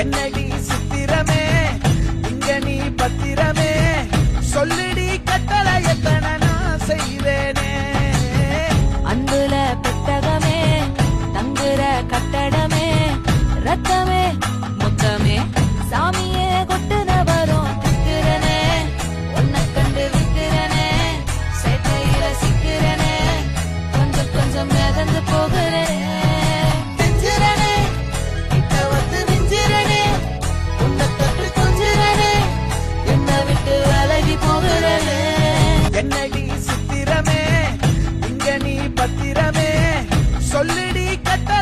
என்னடி சித்திரமே இங்க நீ பத்திரமே. சொல்லிடி கட்டளை எத்தனை நான் செய்வேனே. அன்புல புத்தகமே தங்குற கட்டடமே ரத்தமே முத்தமே. சாமியே கொட்டுன வரும் திக்கிறனே உன்னை கண்டு விக்கிறனே சேட்டையில சிக்கிறனே கொஞ்சம் போகிறேன். என்னடி சித்திரமே இங்க நீ பத்திரமே. சொல்லிடி கத்த